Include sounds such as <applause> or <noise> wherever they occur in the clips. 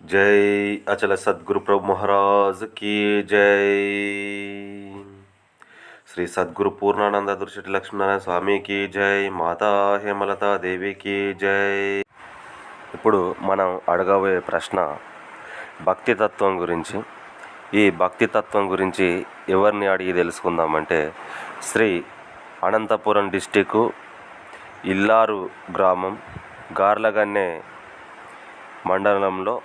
జై అచల సద్గురు ప్రభు మహారాజ్ కీ జై. శ్రీ సద్గురు పూర్ణానంద దుర్శటి లక్ష్మీనారాయణ స్వామికి జై. మాతా హేమలతా దేవికి జై. ఇప్పుడు మనం అడగబోయే ప్రశ్న భక్తి తత్వం గురించి. ఈ భక్తి తత్వం గురించి ఎవరిని అడిగి తెలుసుకుందామంటే శ్రీ అనంతపురం డిస్టిక్ ఇల్లారు గ్రామం గార్లగన్నె మండలంలో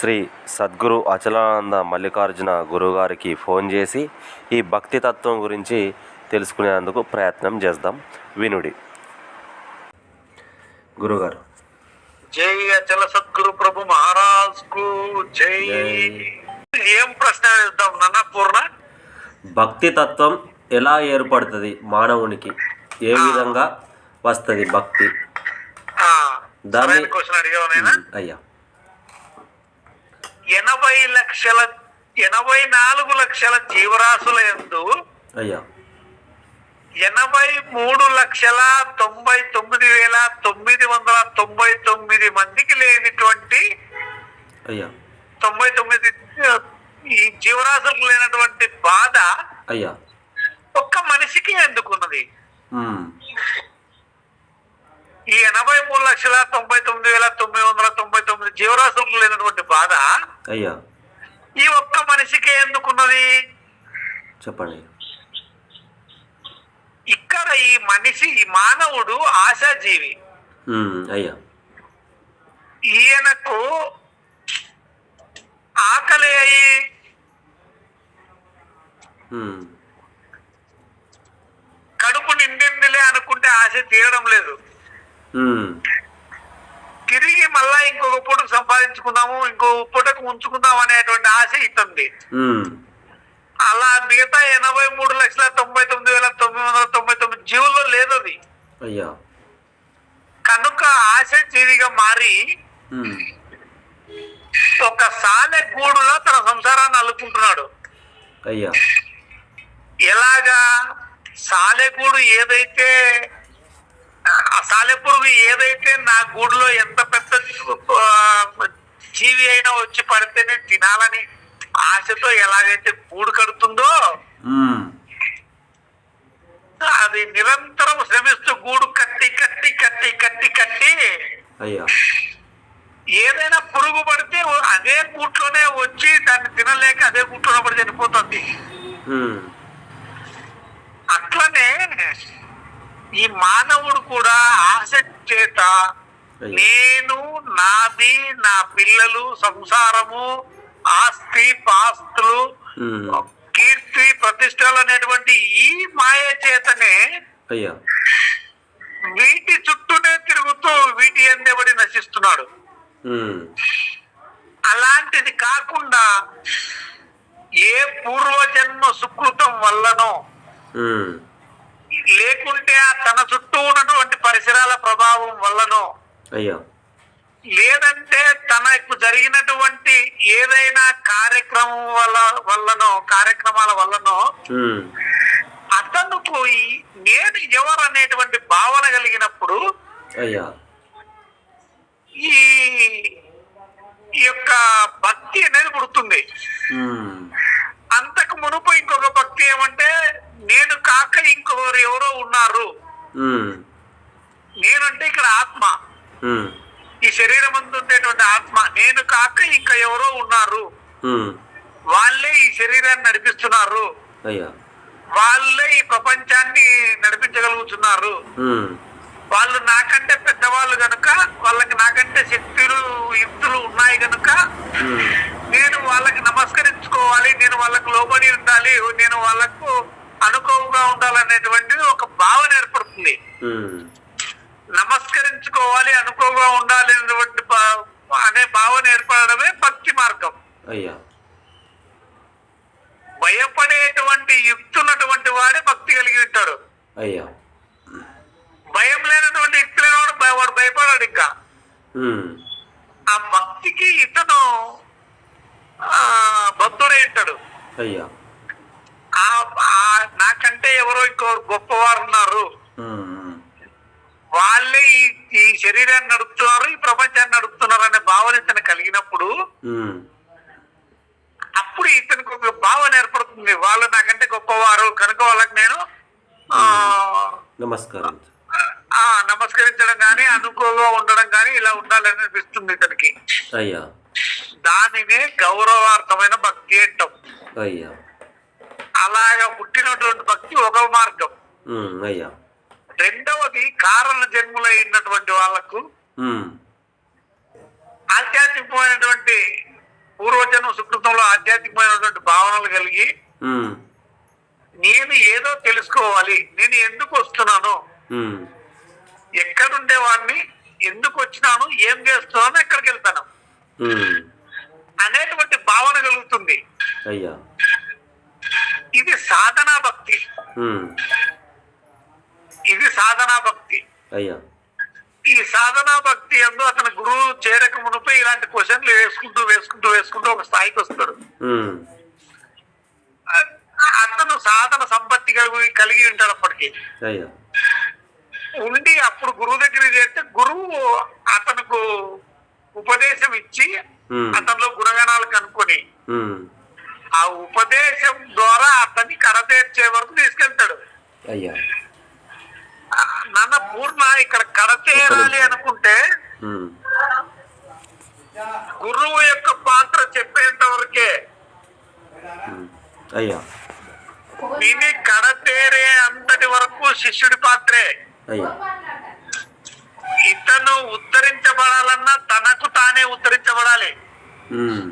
శ్రీ సద్గురు అచలానంద మల్లికార్జున గురువుగారికి ఫోన్ చేసి ఈ భక్తి తత్వం గురించి తెలుసుకునేందుకు ప్రయత్నం చేద్దాం. వినుడి. గురుగారు. జై అచల సద్గురు ప్రభు మహారాజ్కు జై. ఏం ప్రశ్న వేద్దాం నాన్న పూర్ణ? భక్తి తత్వం ఎలా ఏర్పడుతుంది మానవునికి? ఏ విధంగా వస్తుంది భక్తి? క్వశ్చన్ నాయనా? అయ్యా. ఎనభై లక్షల ఎనభై నాలుగు లక్షల జీవరాశుల ఎందు ఎనభై మూడు లక్షల తొంభై తొమ్మిది వేల తొమ్మిది వందల తొంభై తొమ్మిది మందికి లేనిటువంటి తొంభై తొమ్మిది ఈ జీవరాశులకు లేనటువంటి బాధ అయ్యా. ఒక్క మనిషికి ఎందుకున్నది? ఈ ఎనభై మూడు లక్షల తొంభై తొమ్మిది వేల తొమ్మిది వందల తొంభై తొమ్మిది జీవరాశులకు లేనటువంటి బాధ? అయ్యా. ఈ ఒక్క మనిషికే ఎందుకున్నది? చెప్పండి. ఇక్కడ ఈ మనిషి ఈ మానవుడు ఆశాజీవి. అయ్యా. ఈయనకు ఆకలి అయి ఉమ్, కడుపు నిండిందిలే అనుకుంటే ఆశ తీరడం లేదు. తిరిగి మళ్ళా ఇంకొక పూటకు సంపాదించుకుందాము ఇంకో పూటకు ఉంచుకుందాం అనేటువంటి ఆశ ఇస్తుంది ఉమ్, అలా మిగతా ఎనభై మూడు లక్షల తొంభై తొమ్మిది వేల తొమ్మిది వందల తొంభై తొమ్మిది జీవుల్లో లేదు అది అయ్యా. కనుక ఆశ జీవిగా మారి ఉమ్, ఒక సాలె గూడులో తన సంసారాన్ని అల్లుకుంటున్నాడు. అయ్యా. ఎలాగా? సాలెగూడు ఏదైతే సాలెపురుగు ఏదైతే నా గూడులో ఎంత పెద్ద జీవి అయినా వచ్చి పడితేనే తినాలని ఆశతో ఎలాగైతే గూడు కడుతుందో అది నిరంతరం శ్రమిస్తూ గూడు కట్టి కట్టి కట్టి కట్టి కట్టి అయ్యా. ఏదైనా పురుగు పడితే అదే గూట్లోనే వచ్చి దాన్ని తినలేక అదే గూట్లోనే పడి చనిపోతుంది. అట్లనే ఈ మానవుడు కూడా ఆశ చేత. నేను నాది నా పిల్లలు సంసారము ఆస్తి పాస్తులు కీర్తి ప్రతిష్టలు అనేటువంటి ఈ మాయ చేతనే అయ్యా. వీటి చుట్టూనే తిరుగుతూ వీటి ఎందెబడి నశిస్తున్నాడు. అలాంటిది కాకుండా ఏ పూర్వజన్మ సుకృతం వల్లనో లేకుంటే ఆ తన చుట్టూ ఉన్నటువంటి పరిసరాల ప్రభావం వల్లనో అయ్యా. లేదంటే తనకు జరిగినటువంటి ఏదైనా కార్యక్రమం వల్ల వల్లనో కార్యక్రమాల వల్లనో అతను పోయి నేను ఎవరు అనేటువంటి భావన కలిగినప్పుడు అయ్యా. ఈ యొక్క భక్తి అనేది పుడుతుంది. అంతకు మునుపు ఇంకొక భక్తి ఏమంటే నేను కాక ఇంకొకరు ఎవరో ఉన్నారు. నేనంటే ఇక్కడ ఆత్మ. ఈ శరీరం అందు ఉండేటువంటి ఆత్మ. నేను కాక ఇంకా ఎవరో ఉన్నారు. వాళ్ళే ఈ శరీరాన్ని నడిపిస్తున్నారు. వాళ్ళే ఈ ప్రపంచాన్ని నడిపించగలుగుతున్నారు. వాళ్ళు నాకంటే పెద్దవాళ్ళు గనుక వాళ్ళకి నాకంటే శక్తులు యుక్తులు ఉన్నాయి గనుక నేను వాళ్ళకి నమస్కరించుకోవాలి నేను వాళ్ళకు లోబడి ఉండాలి నేను వాళ్ళకు అనుకోవుగా ఉండాలనేటువంటిది ఒక భావన ఏర్పడుతుంది. నమస్కరించుకోవాలి అనుకోగా ఉండాలి అనేటువంటి అనే భావన ఏర్పడడమే భక్తి మార్గం. అయ్యా. భయపడేటువంటి యుక్తున్నటువంటి వాడే భక్తి కలిగి ఉంటాడు. అయ్యా. భయం లేనటువంటి యుక్తి లేనివాడు వాడు భయపడాడు ఇంకా. ఆ భక్తికి ఇతను ఉంటాడు అయ్యా. నాకంటే ఎవరో ఇంకో గొప్పవారు ఉన్నారు. వాళ్ళే ఈ ఈ శరీరాన్ని నడుపుతున్నారు ఈ ప్రపంచాన్ని నడుపుతున్నారు అనే భావన ఇతను కలిగినప్పుడు అప్పుడు ఇతనికి ఒక భావన ఏర్పడుతుంది. వాళ్ళు నాకంటే గొప్పవారు కనుక వాళ్ళకి నేను ఆ, నమస్కారం. నమస్కరించడం కానీ అనుకోగా ఉండడం కానీ ఇలా ఉండాలని అనిపిస్తుంది ఇతనికి. అయ్యా. దానినే గౌరవార్థమైన భక్తి అంటాం. అయ్యా. అలాగా పుట్టినటువంటి భక్తి ఒక మార్గం. అయ్యా. రెండవది కారణ జన్ములైనటువంటి వాళ్ళకు ఆధ్యాత్మికమైనటువంటి పూర్వజన్మ సుకృతంలో ఆధ్యాత్మికమైనటువంటి భావనలు కలిగి నేను ఏదో తెలుసుకోవాలి నేను ఎందుకు వస్తున్నాను ఉమ్, ఎక్కడుండేవాడిని ఎందుకు వచ్చినాను ఏం చేస్తున్నాను ఎక్కడికి వెళ్తాను. అనేటువంటి భావన కలుగుతుంది. అయ్యా. ఇది సాధనా భక్తి. ఇది సాధనా భక్తి. అయ్యా. ఈ సాధనా భక్తి అందు అతని గురువు చేరక మునిపై ఇలాంటి క్వశ్చన్లు వేసుకుంటూ వేసుకుంటూ వేసుకుంటూ ఒక స్థాయికి వస్తాడు. అతను సాధన సంపత్తి కలిగి కలిగి ఉంటాడు అప్పటికి. ఉండి అప్పుడు గురువు దగ్గరికి చేస్తే గురువు అతనుకు ఉపదేశం ఇచ్చి అతనిలో గుణగణాలు కనుక్కొని ఆ ఉపదేశం ద్వారా అతన్ని కడతేర్చే వరకు తీసుకెళ్తాడు. అయ్యా. నాన్న పూర్ణ ఇక్కడ కడతేరాలి అనుకుంటే గురువు యొక్క పాత్ర చెప్పేంత వరకే. అయ్యా. విని కడతేరే అంతటి వరకు శిష్యుడి పాత్రే. అయ్యా. ఇతను ఉద్ధరించబడాలన్నా ఉమ్,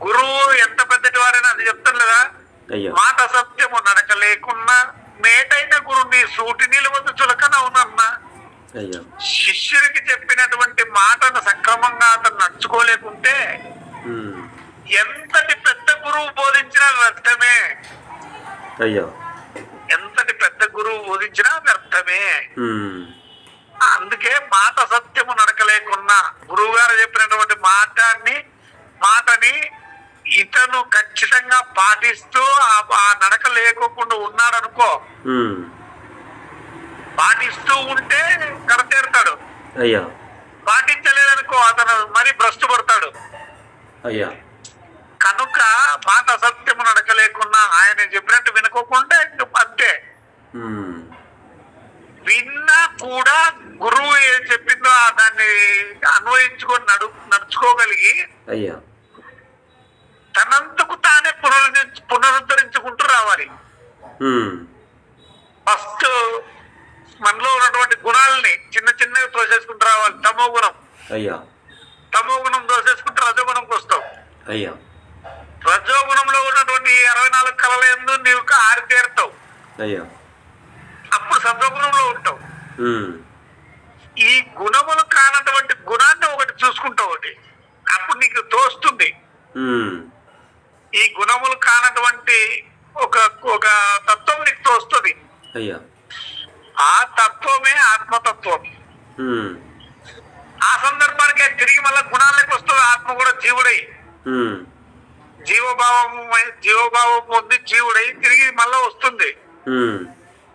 గురువు ఎంత పెద్దటి వారైనా అది చెప్తాను కదా మాట సత్యము నడక లేకున్నా మేటైన గురుని సూటి నిలవద్దు చులకన అవునన్నా అయ్యా. శిష్యుడికి చెప్పినటువంటి మాటను సక్రమంగా అతను నడుచుకోలేకుంటే ఎంతటి పెద్ద గురువు బోధించినా వ్యర్థమే. అయ్యా. ఎంతటి పెద్ద గురువు బోధించినా వ్యర్థమే. అందుకే మాట సత్యము నడక లేకున్నా గురువు గారు చెప్పినటువంటి మాటని మాటని ఇతను ఖచ్చితంగా పాటిస్తూ ఆ- నడక లేకోకుండా ఉన్నాడనుకో పాటిస్తూ ఉంటే కడతేరుతాడు అయ్యా. పాటించలేదనుకో అతను మరి భ్రష్టు పడతాడు అయ్యా. కనుక మాట సత్యము నడక లేకున్నా ఆయన చెప్పినట్టు వినుకోకుండా అంతే. విన్నా కూడా గురువు ఏం చెప్పిందో ఆ దాన్ని అన్వయించుకొని నడు నడుచుకోగలిగి అయ్యా. తనంతకు తానే పునరుద్ధరించు పునరుద్ధరించుకుంటూ రావాలి. ఫస్ట్ మనలో ఉన్నటువంటి గుణాలని చిన్న చిన్నగా తోసేసుకుంటూ రావాలి. తమో గుణం. అయ్యా. తమో గుణం తోసేసుకుంటూ రజోగుణంకి వస్తావు. అయ్యా. రజోగుణంలో ఉన్నటువంటి ఈ అరవై నాలుగు కళల ఎందు నీవు ఆరితేరుతావు. అయ్యా. సత్వగుణంలో ఉంటావు. ఈ గుణములు కానటువంటి గుణాన్ని ఒకటి చూసుకుంటావు ఒకటి. అప్పుడు నీకు తోస్తుంది. ఈ గుణములు కానటువంటి ఒక ఒక తత్వం నీకు తోస్తుంది. ఆ తత్వమే ఆత్మతత్వం. ఆ సందర్భానికి తిరిగి మళ్ళా గుణాలకు వస్తుంది. ఆత్మ కూడా జీవుడై. జీవభావం జీవభావం పొంది జీవుడై తిరిగి మళ్ళా వస్తుంది.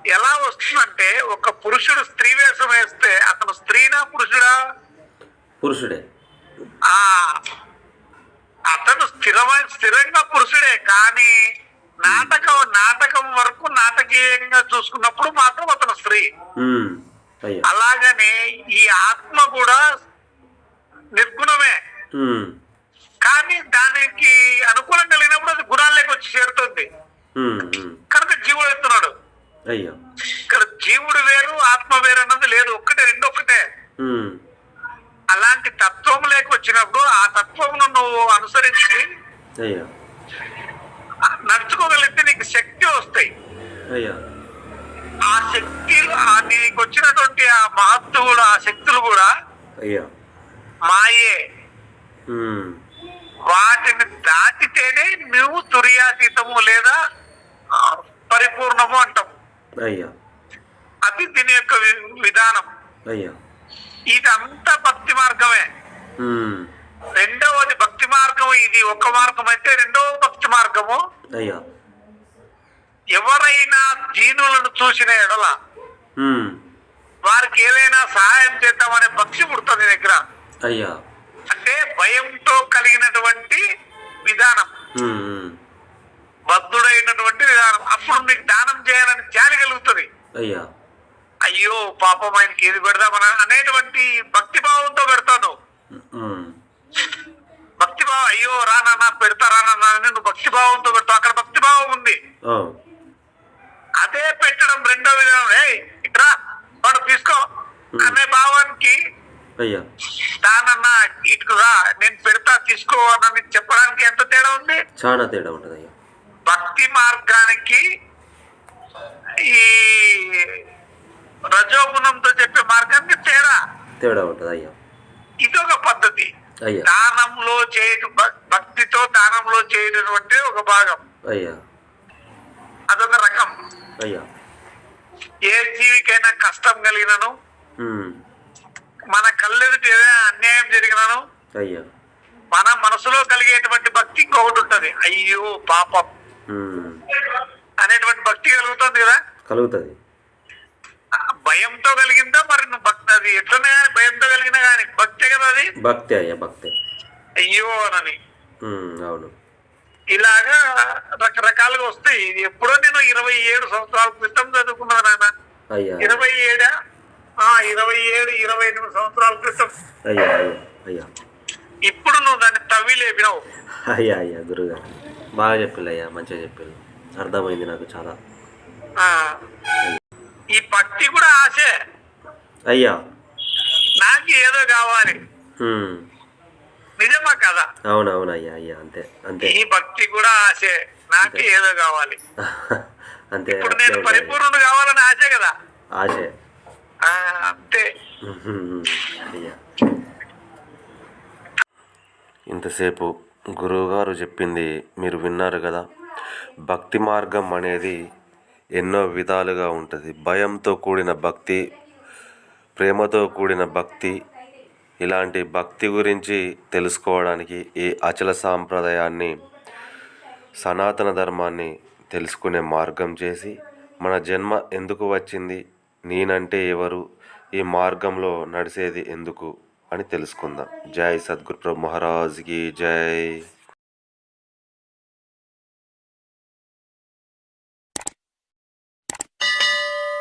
ఎలా వస్తుందంటే ఒక పురుషుడు స్త్రీ వేషం వేస్తే అతను స్త్రీనా పురుషుడా? పురుషుడే. ఆ అతను స్థిరమైన స్థిరంగా పురుషుడే కానీ నాటకం నాటకం వరకు నాటకీయంగా చూసుకున్నప్పుడు మాత్రం అతను స్త్రీ. అలాగనే ఈ ఆత్మ కూడా నిర్గుణమే. కానీ దానికి అనుకూలం కలిగినప్పుడు అది గుణాల్లోకి వచ్చి చేరుతుంది. కనుక జీవుడు ఎత్తున్నాడు. అయ్యా. ఇక్కడ జీవుడు వేరు ఆత్మ వేరు అన్నది లేదు. ఒక్కటే రెండు ఒక్కటే. అలాంటి తత్వం లేక వచ్చినప్పుడు ఆ తత్వమును నువ్వు అనుసరించి అయ్యా. నడుచుకోగలిగితే నీకు శక్తి వస్తాయి. అయ్యా. ఆ శక్తి ఆ నీకు వచ్చినటువంటి ఆ మహత్తువులు ఆ శక్తులు కూడా అయ్యా. మాయే. వాటిని దాటితేనే నువ్వు తుర్యాతీతము లేదా పరిపూర్ణము అంటాం అయ్యా. అది దీని యొక్క విధానం. అయ్యా. ఇదంతా భక్తి మార్గమే. రెండవది భక్తి మార్గం ఇది. ఒక మార్గం అయితే రెండవ భక్తి మార్గము. అయ్యా. ఎవరైనా దీనులను చూసిన ఎడల వారికి ఏదైనా సహాయం చేద్దామనే భక్తి పుడుతుంది దగ్గర. అయ్యా. అంటే భయంతో కలిగినటువంటి విధానం. బద్ధుడైనటువంటి విధానం. అప్పుడు నీకు దానం చేయాలని జాలి కలుగుతుంది. అయ్యా. అయ్యో పాపం ఆయనకి ఏది పెడదామని అనేటువంటి భక్తి భావంతో పెడతాను. భక్తి భావం అయ్యో రానన్నా పెడతా అని నువ్వు భక్తి భావంతో పెడతావు. అక్కడ భక్తి భావం ఉంది అదే పెట్టడం రెండో విధానం. రే ఇట్రా వాడు తీసుకో. అనే భావానికి దానన్నా ఇటుకురా నేను పెడతా తీసుకో అని చెప్పడానికి ఎంత తేడా ఉంది? చాలా తేడా ఉంటుంది అయ్యా భక్తి మార్గానికి ఈ రజోగుణంతో చెప్పే మార్గానికి తేడా. తేడా ఉంటుంది అయ్యా. ఇదొక పద్ధతి. దానంలో చేయట భక్తితో దానంలో చేయటువంటి ఒక భాగం. అయ్యా. అదొక రకం. అయ్యా. ఏ జీవికైనా కష్టం కలిగినను మన కళ్ళెదుటి ఏదైనా అన్యాయం జరిగినను అయ్యా. మన మనసులో కలిగేటువంటి భక్తి ఇంకొకటి ఉంటది. అయ్యో పాపం. అనేటువంటి భక్తి కలుగుతుంది కదా? కలుగుతుంది. భయంతో కలిగిందా? మరి నువ్వు భక్తి అది ఎట్లనే కానీ భయంతో కలిగినా కానీ భక్తే కదా అది? భక్తి అయ్యా భక్తి. అయ్యో అని. అవును. ఇలాగా రకరకాలుగా వస్తాయి. ఇది ఎప్పుడో నేను ఇరవై ఏడు సంవత్సరాల క్రితం చదువుకున్నాను నాన్న. అయ్యా. ఇరవై ఏడా? ఆ ఇరవై ఏడు ఇరవై ఎనిమిది సంవత్సరాల క్రితం. అయ్యా అయ్యా. ఇప్పుడు నువ్వు దాన్ని తవ్వి లేపినావు. అయ్యా అయ్యా గురుగారు. బాగా చెప్పిల్లు అయ్యా మంచిగా చెప్పిల్లు. అర్థమైంది నాకు చాలా. ఈ భక్తి కూడా ఆశే. అయ్యా. నాకు ఏదో కావాలి. నిజమా కదా? అవును అవును అయ్యా అయ్యా అంతే అంతే. ఈ భక్తి కూడా ఆశే. నాకు ఏదో కావాలి. <laughs> అంతే ఇప్పుడు నేను. పరిపూర్ణుడు కావాలని ఆశే కదా? ఆశే. అంతే. అయ్యా. ఇంతసేపు గురువుగారు చెప్పింది మీరు విన్నారు కదా. భక్తి మార్గం అనేది ఎన్నో విధాలుగా ఉంటుంది. భయంతో కూడిన భక్తి ప్రేమతో కూడిన భక్తి ఇలాంటి భక్తి గురించి తెలుసుకోవడానికి ఈ అచల సాంప్రదాయాన్ని సనాతన ధర్మాన్ని తెలుసుకునే మార్గం చేసి మన జన్మ ఎందుకు వచ్చింది నేనంటే ఎవరు ఈ మార్గంలో నడిచేది ఎందుకు? అని తెలుసుకుందాం. జై సద్గురు ప్రభు మహారాజ్కి జై.